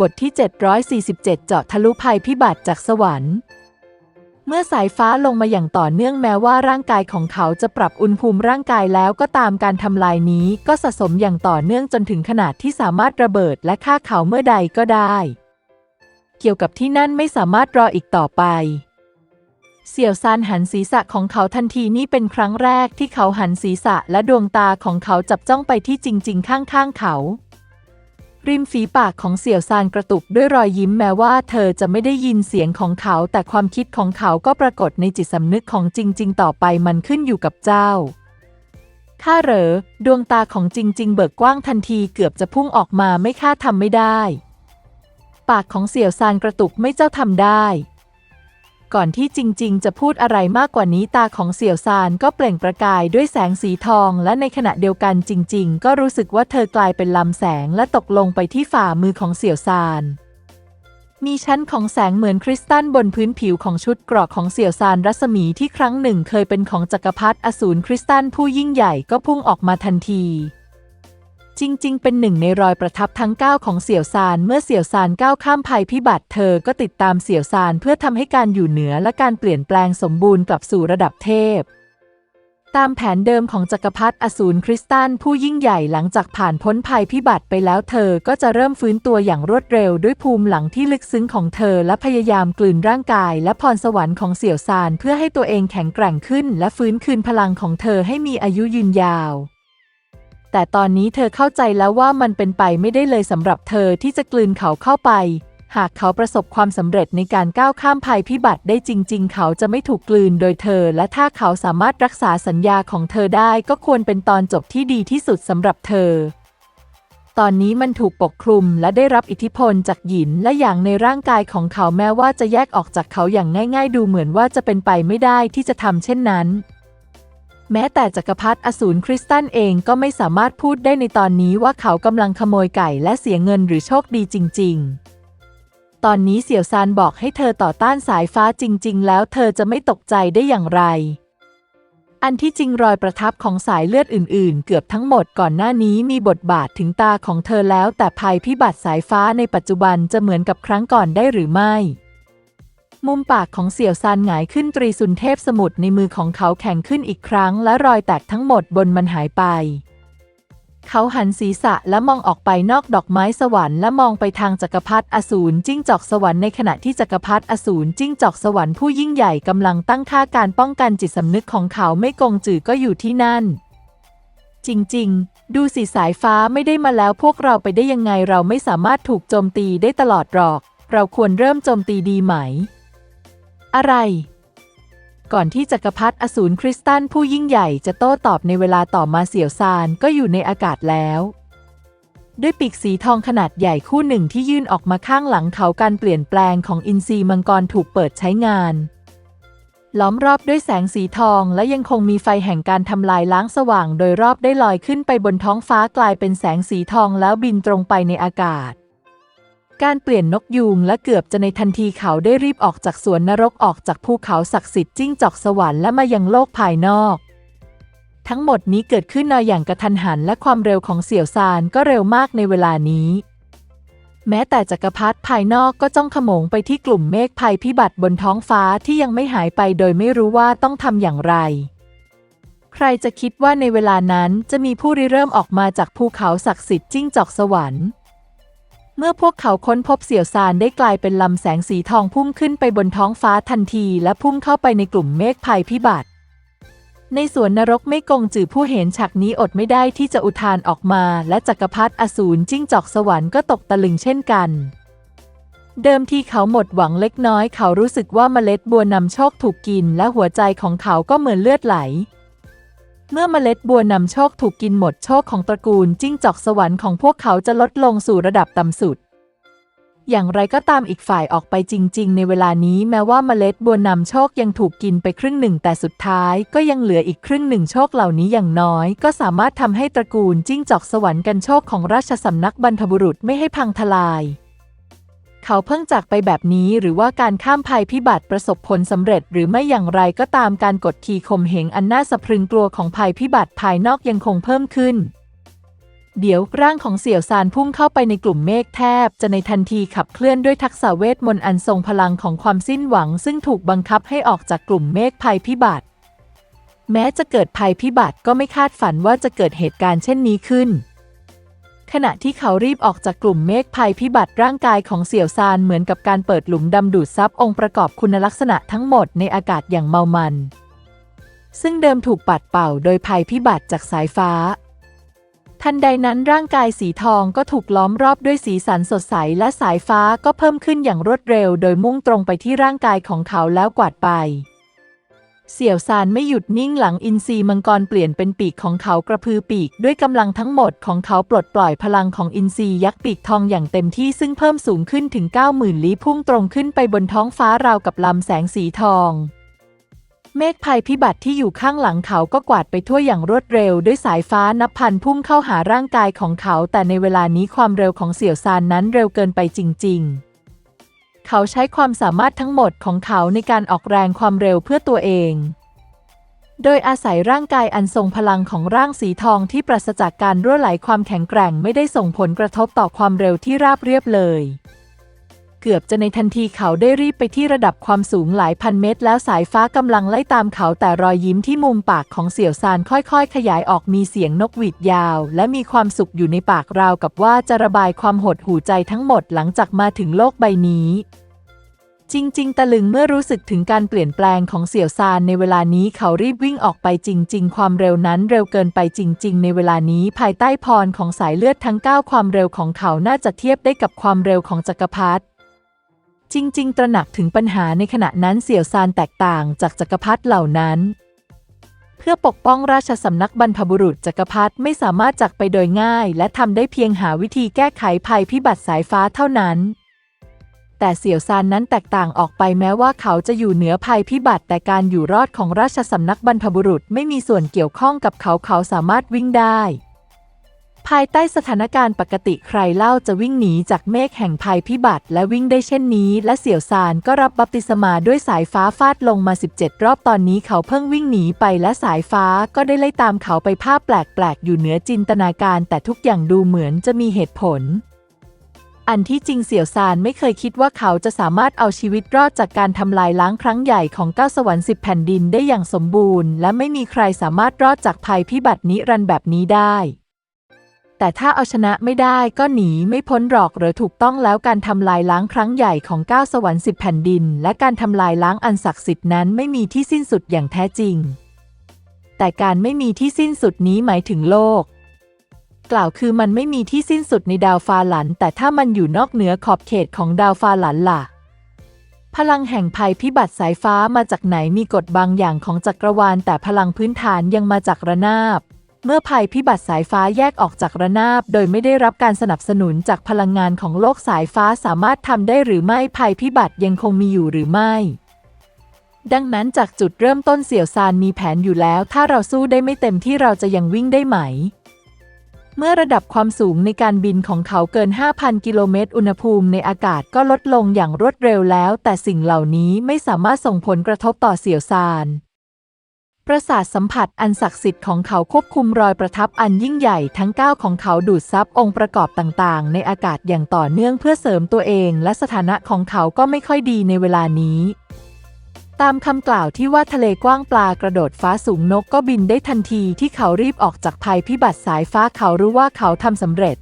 บทที่ 747 เจาะทะลุภัยพิบัติจากสวรรค์ เมื่อสายฟ้าลงมาอย่างต่อเนื่องแม้ว่าร่างกายของเขาจะปรับอุณหภูมิร่างกายแล้วก็ตามการทำลายนี้ก็สะสมอย่างต่อเนื่องจนถึงขนาดที่สามารถระเบิดและฆ่าเขาเมื่อใดก็ได้ เกี่ยวกับที่นั่นไม่สามารถรออีกต่อไปเสี่ยวซานหันศีรษะของเขาทันทีนี่เป็นครั้งแรกที่เขาหันศีรษะและดวงตาของเขาจับจ้องไปที่จริง ๆ ข้างๆเขา ริมฝีปากของเสี่ยวซานกระตุกด้วยรอยยิ้มแม้ว่าเธอจะไม่ได้ยินเสียงของเขา แต่ความคิดของเขาก็ปรากฏในจิตสำนึกของจริง ๆ ต่อไปมันขึ้นอยู่กับเจ้าข้าเหรอ ดวงตาของจริง ๆ เบิกกว้างทันทีเกือบจะพุ่งออกมาไม่ค่าทำไม่ได้ ปากของเสี่ยวซานกระตุกไม่เจ้าทำได้ ก่อนที่จริงๆ จะพูดอะไรมากกว่านี้ตาของเสี่ยวซานก็เปล่งประกายด้วยแสงสีทอง และในขณะเดียวกันจริง ๆ ก็รู้สึกว่าเธอกลายเป็นลำแสงและตกลงไปที่ฝ่ามือของเสี่ยวซานมีชั้นของแสงเหมือนคริสตัลบนพื้นผิวของชุดเกราะของเสี่ยวซานรัศมีที่ครั้งหนึ่งเคยเป็นของจักรพรรดิอสูรคริสตัลผู้ยิ่งใหญ่ก็พุ่งออกมาทันที จริง ๆ เป็นหนึ่งในรอยประทับทั้ง 9 ของเสี่ยวซาน เมื่อเสี่ยวซานก้าวข้ามภัยพิบัติเธอก็ติดตามเสี่ยวซานเพื่อทำให้การอยู่เหนือและการเปลี่ยนแปลงสมบูรณ์กลับสู่ระดับเทพ ตามแผนเดิมของจักรพรรดิอสูรคริสตัลผู้ยิ่งใหญ่หลังจากผ่านพ้นภัยพิบัติไปแล้วเธอก็จะเริ่มฟื้นตัวอย่างรวดเร็วด้วยภูมิหลังที่ลึกซึ้งของเธอและพยายามกลืนร่างกายและพรสวรรค์ของเสี่ยวซานเพื่อให้ตัวเองแข็งแกร่งขึ้น และฟื้นคืนพลังของเธอให้มีอายุยืนยาว แต่ตอนนี้เธอเข้าใจแล้วว่ามันเป็นไปไม่ได้เลยสำหรับเธอที่จะกลืนเขาเข้าไป หากเขาประสบความสำเร็จในการก้าวข้ามภัยพิบัติได้จริง ๆ เขาจะไม่ถูกกลืนโดยเธอ และถ้าเขาสามารถรักษาสัญญาของเธอได้ก็ควรเป็นตอนจบที่ดีที่สุดสำหรับเธอ ตอนนี้มันถูกปกคลุมและได้รับอิทธิพลจากหยินและอย่างในร่างกายของเขาแม้ว่าจะแยกออกจากเขาอย่างง่าย ๆ ดูเหมือนว่าจะเป็นไปไม่ได้ที่จะทำเช่นนั้น แม้แต่จักรพรรดิอสูรคริสตันเองก็ไม่สามารถพูดได้ในตอนนี้ว่าเขากำลังขโมยไก่และเสียเงินหรือโชคดีจริง ๆ ตอนนี้เสี่ยวซานบอกให้เธอต่อต้านสายฟ้าจริง ๆ แล้วเธอจะไม่ตกใจได้อย่างไร อันที่จริงรอยประทับของสายเลือดอื่น ๆ เกือบทั้งหมดก่อนหน้านี้มีบทบาทถึงตาของเธอแล้ว แต่ภัยพิบัติสายฟ้าในปัจจุบันจะเหมือนกับครั้งก่อนได้หรือไม่ มุมปากของเสี่ยวซานหงายขึ้นตรีสุนเทพสมุทรในมือของเขาแข็งขึ้นอีกครั้ง และรอยแตกทั้งหมดบนมันหายไป เขาหันศีรษะและมองออกไปนอกดอกไม้สวรรค์และมองไปทางจักรพรรดิอสูรจิ้งจอกสวรรค์ในขณะที่จักรพรรดิอสูรจิ้งจอกสวรรค์ผู้ยิ่งใหญ่กำลังตั้งค่าการป้องกันจิตสำนึกของเขาไม่กงจือก็อยู่ที่นั่น จริงๆ ดูสิสายฟ้าไม่ได้มาแล้วพวกเราไปได้ยังไงเราไม่สามารถถูกโจมตีได้ตลอดหรอก เราควรเริ่มโจมตีดีไหม อะไร ก่อนที่จักรพรรดิอสูรคริสตันผู้ยิ่งใหญ่จะโต้ตอบในเวลาต่อมาเสี่ยวซานก็อยู่ในอากาศแล้ว ด้วยปีกสีทองขนาดใหญ่คู่หนึ่งที่ยื่นออกมาข้างหลังเขาการเปลี่ยนแปลงของอินทรีมังกรถูกเปิดใช้งานล้อมรอบด้วยแสงสีทองและยังคงมีไฟแห่งการทำลายล้างสว่างโดยรอบได้ลอยขึ้นไปบนท้องฟ้ากลายเป็นแสงสีทองแล้วบินตรงไปในอากาศ การเปลี่ยนนกยูงและเกือบจะในทันทีเขาได้รีบออกจากสวนนรกออกจากภูเขาศักดิ์สิทธิ์จิ้งจอกสวรรค์และมายังโลกภายนอก ทั้งหมดนี้เกิดขึ้นในอย่างกระทันหันและความเร็วของเสี่ยวซานก็เร็วมากในเวลานี้ แม้แต่จักรพรรดิภายนอกก็จ้องขโมงไปที่กลุ่มเมฆภัยพิบัติบนท้องฟ้าที่ยังไม่หายไปโดยไม่รู้ว่าต้องทำอย่างไรใครจะคิดว่าในเวลานั้นจะมีผู้ริเริ่มออกมาจากภูเขาศักดิ์สิทธิ์จิ้งจอกสวรรค์ เมื่อพวกเขาค้นพบเสี่ยวซานได้กลายเป็นลำแสงสีทองพุ่งขึ้นไปบนท้องฟ้าทันที และพุ่งเข้าไปในกลุ่มเมฆภัยพิบัติ ในสวนนรกไม่กงจือผู้เห็นฉากนี้อดไม่ได้ที่จะอุทานออกมา และจักรพรรดิอสูรจิ้งจอกสวรรค์ก็ตกตะลึงเช่นกัน เดิมที่เขาหมดหวังเล็กน้อย เขารู้สึกว่าเมล็ดบัวนำโชคถูกกิน และหัวใจของเขาก็เหมือนเลือดไหล เมื่อเมล็ดบัวนำโชคถูกกินหมดโชคของตระกูลจิ้งจอกสวรรค์ของพวกเขาจะลดลงสู่ระดับต่ำสุด อย่างไรก็ตามอีกฝ่ายออกไปจริง ๆ ในเวลานี้แม้ว่าเมล็ดบัวนำโชคยังถูกกินไปครึ่งหนึ่ง แต่สุดท้ายก็ยังเหลืออีกครึ่งหนึ่งโชคเหล่านี้อย่างน้อย ก็สามารถทำให้ตระกูลจิ้งจอกสวรรค์กันโชคของราชสำนักบรรพบุรุษไม่ให้พังทลาย เขาเพิ่งจากไปแบบนี้หรือว่าการข้ามภัยพิบัติประสบผลสำเร็จ หรือไม่อย่างไรก็ตามการกดขี่ข่มเหงอันน่าสะพรึงกลัวของภัยพิบัติภายนอกยังคงเพิ่มขึ้น เดี๋ยวร่างของเสี่ยวซานพุ่งเข้าไปในกลุ่มเมฆแทบ จะในทันทีขับเคลื่อนด้วยทักษะเวทมนต์อันทรงพลังของความสิ้นหวัง ซึ่งถูกบังคับให้ออกจากกลุ่มเมฆภัยพิบัติ แม้จะเกิดภัยพิบัติก็ไม่คาดฝันว่าจะเกิดเหตุการณ์เช่นนี้ขึ้น ขณะที่เขารีบออกจากกลุ่มเมฆภัยพิบัติร่างกายของเสี่ยวซานเหมือนกับการเปิดหลุมดำดูดซับองค์ประกอบคุณลักษณะทั้งหมดในอากาศอย่างเมามัน ซึ่งเดิมถูกปัดเป่าโดยภัยพิบัติจากสายฟ้า ทันใดนั้นร่างกายสีทองก็ถูกล้อมรอบด้วยสีสันสดใสและสายฟ้าก็เพิ่มขึ้นอย่างรวดเร็ว โดยมุ่งตรงไปที่ร่างกายของเขาแล้วกวาดไป เสี่ยวซานไม่หยุดนิ่งหลังอินทรีมังกรเปลี่ยนเป็นปีกของเขากระพือปีก ด้วยกำลังทั้งหมดของเขาปลดปล่อยพลังของอินทรียักษ์ปีกทองอย่างเต็มที่ซึ่งเพิ่มสูงขึ้นถึง 90,000ลี้พุ่งตรงขึ้นไปบนท้องฟ้าราวกับลำแสงสีทอง เมฆภัยพิบัติที่อยู่ข้างหลังเขาก็กวาดไปทั่วอย่างรวดเร็ว ด้วยสายฟ้านับพันพุ่งเข้าหาร่างกายของเขา แต่ในเวลานี้ความเร็วของเสี่ยวซานนั้นเร็วเกินไปจริง ๆ เขาใช้ความสามารถทั้งหมดของเขาในการออกแรงความเร็วเพื่อตัวเอง โดยอาศัยร่างกายอันทรงพลังของร่างสีทองที่ปราศจากการรั่วไหลความแข็งแกร่งไม่ได้ส่งผลกระทบต่อความเร็วที่ราบเรียบเลย เกือบจะในทันทีเขาได้รีบไปที่ระดับความสูงหลายพันเมตร แล้วสายฟ้ากำลังไล่ตามเขาแต่รอยยิ้มที่มุมปากของเสี่ยวซานค่อยๆ ขยายออกมีเสียงนกหวีดยาว และมีความสุขอยู่ในปากราวกับว่าจะระบายความหดหู่ใจทั้งหมดหลังจากมาถึงโลกใบนี้จริง ๆ ตะลึงเมื่อรู้สึกถึงการเปลี่ยนแปลงของเสี่ยวซานในเวลานี้เขารีบวิ่งออกไปจริง ๆ ความเร็วนั้นเร็วเกินไปจริง ๆ ในเวลานี้ภายใต้พรของสายเลือดทั้ง 9 ความเร็วของเขาน่าจะเทียบได้กับความเร็วของจักรพรรดิ จริง ๆ ตระหนักถึงปัญหาในขณะนั้นเสี่ยวซานแตกต่างจากจักรพรรดิเหล่านั้น เพื่อปกป้องราชสำนักบรรพบุรุษจักรพรรดิไม่สามารถจักไปโดยง่าย และทำได้เพียงหาวิธีแก้ไขภัยพิบัติสายฟ้าเท่านั้น แต่เสี่ยวซานนั้นแตกต่างออกไปแม้ว่าเขาจะอยู่เหนือภัยพิบัติ แต่การอยู่รอดของราชสำนักบรรพบุรุษไม่มีส่วนเกี่ยวข้องกับเขาเขาสามารถวิ่งได้ ภายใต้สถานการณ์ปกติใครเล่าจะวิ่งหนีจากเมฆแห่งภัยพิบัติ และวิ่งได้เช่นนี้ และเสี่ยวซานก็รับบัพติศมาด้วยสายฟ้าฟาดลงมา 17 รอบตอนนี้เขาเพิ่งวิ่งหนีไปและสายฟ้าก็ได้ไล่ตามเขาไปภาพแปลกๆ อยู่เหนือจินตนาการ แต่ทุกอย่างดูเหมือนจะมีเหตุผลอันที่จริงเสี่ยวซานไม่เคยคิดว่าเขาจะสามารถเอาชีวิตรอดจากการทำลายล้างครั้งใหญ่ของเก้าสวรรค์สิบแผ่นดินได้อย่างสมบูรณ์ และไม่มีใครสามารถรอดจากภัยพิบัตินิรันดร์แบบนี้ได้ แต่ถ้าเอาชนะไม่ได้ก็หนีไม่พ้นหรอกหรือถูกต้องแล้วการทำลายล้างครั้งใหญ่ของเก้าสวรรค์สิบแผ่นดิน และการทำลายล้างอันศักดิ์สิทธิ์นั้นไม่มีที่สิ้นสุดอย่างแท้จริง แต่การไม่มีที่สิ้นสุดนี้หมายถึงโลก กล่าวคือมันไม่มีที่สิ้นสุดในดาวฟาหลัน แต่ถ้ามันอยู่นอกเหนือขอบเขตของดาวฟาหลันล่ะ พลังแห่งภัยพิบัติสายฟ้ามาจากไหนมีกฎบางอย่างของจักรวาล แต่พลังพื้นฐานยังมาจากระนาบ เมื่อภัยพิบัติสายฟ้าแยกออกจากระนาบ โดยไม่ได้รับการสนับสนุนจากพลังงานของโลกสายฟ้าสามารถทำได้หรือไม่ภัยพิบัติยังคงมีอยู่หรือไม่ ดังนั้นจากจุดเริ่มต้นเสี่ยวซานมีแผนอยู่แล้ว ถ้าเราสู้ได้ไม่เต็มที่เราจะยังวิ่งได้ไหม เมื่อระดับความสูงในการบินของเขาเกิน 5,000 กิโลเมตร อุณหภูมิในอากาศก็ลดลงอย่างรวดเร็วแล้ว แต่สิ่งเหล่านี้ไม่สามารถส่งผลกระทบต่อเสี่ยวซาน ประสาทสัมผัสอันศักดิ์สิทธิ์ของเขาควบคุมรอยประทับอันยิ่งใหญ่ทั้ง9ของเขาดูดซับองค์ประกอบต่างๆ ในอากาศอย่างต่อเนื่องเพื่อเสริมตัวเองและสถานะของเขาก็ไม่ค่อยดีในเวลานี้ ตามคำกล่าวที่ว่าทะเลกว้างปลากระโดดฟ้าสูงนกก็บินได้ทันทีที่เขารีบออกจากภัยพิบัติสายฟ้าเขารู้ว่าเขาทำสำเร็จ